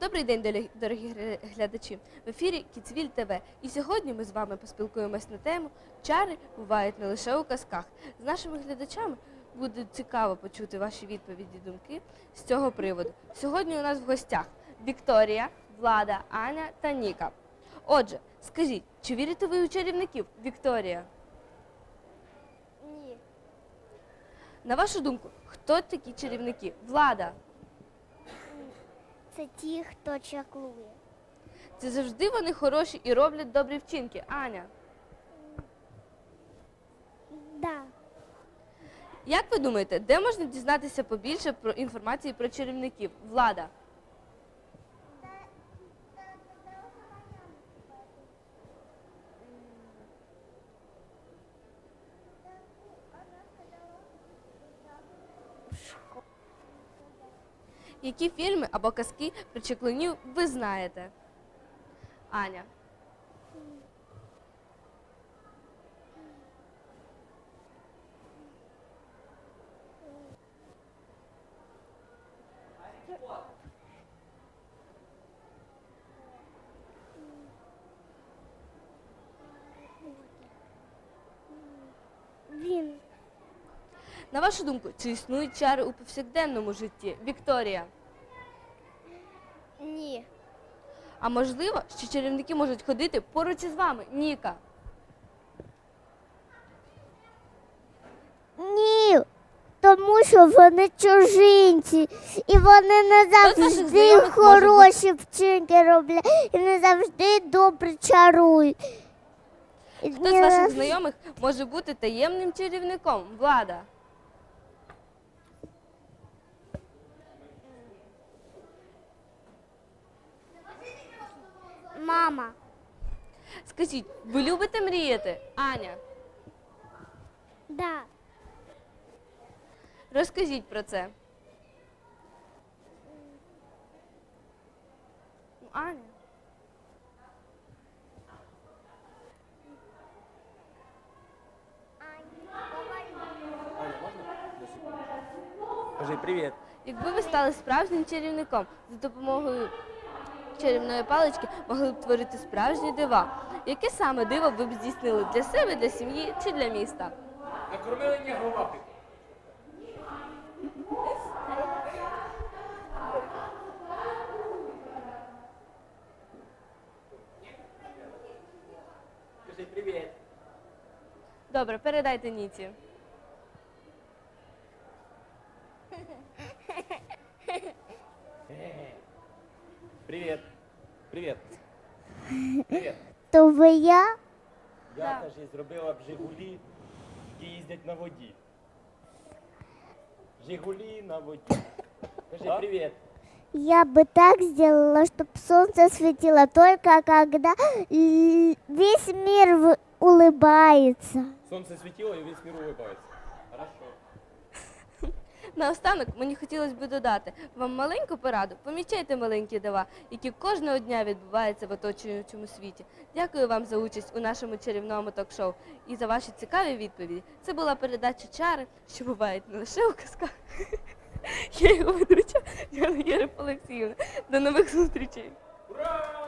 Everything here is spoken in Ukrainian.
Добрий день, дорогі- глядачі. В ефірі Кіцвіль ТВ. І сьогодні ми з вами поспілкуємось на тему Чари бувають не лише у казках. З нашими глядачами буде цікаво почути ваші відповіді думки з цього приводу. Сьогодні у нас в гостях Вікторія, Влада, Аня та Ніка. Отже, скажіть, чи вірите ви у чарівників, Вікторія? Ні. На вашу думку, хто такі чарівники? Влада. Це ті, хто чаклує. Це завжди вони хороші і роблять добрі вчинки. Аня. Да. Як ви думаєте, де можна дізнатися побільше про інформації про чарівників? Влада. Які фільми або казки про чеклунів ви знаєте? Аня. На вашу думку, чи існують чари у повсякденному житті? Вікторія. Ні. А можливо, що чарівники можуть ходити поруч із вами? Ніка. Ні. Тому що вони чужинці. І вони не завжди знайомих може хороші вчинки роблять. І не завжди добре чарують. Хто з ваших знайомих може бути таємним чарівником? Влада. Мама. Скажіть, ви любите мріяти? Аня, Да. розкажіть про це. Ну, Аня. Кажи привіт. Якби ви стали справжнім чарівником за допомогою чарівної палички могли б творити справжні дива. Яке саме диво ви б здійснили для себе, для сім'ї чи для міста? Накормили нягувати. Кажи привіт. Добре, передайте Ніці. Привіт. Привіт. Привіт. То ви я? Я каже, зробила б Жигулі, які їздять на воді. Жигулі на воді. Кажи привіт. Я бы так сделала, чтобы солнце светило только когда л- весь мир в- улыбается. Сонце світило і весь мір улыбається. Наостанок мені хотілося б додати вам маленьку пораду. Помічайте маленькі дива, які кожного дня відбуваються в оточуючому світі. Дякую вам за участь у нашому чарівному ток-шоу і за ваші цікаві відповіді. Це була передача Чари, що бувають не лише у казках. Я його ведуча Яна Єреп Олексіївна. До нових зустрічей! Ура!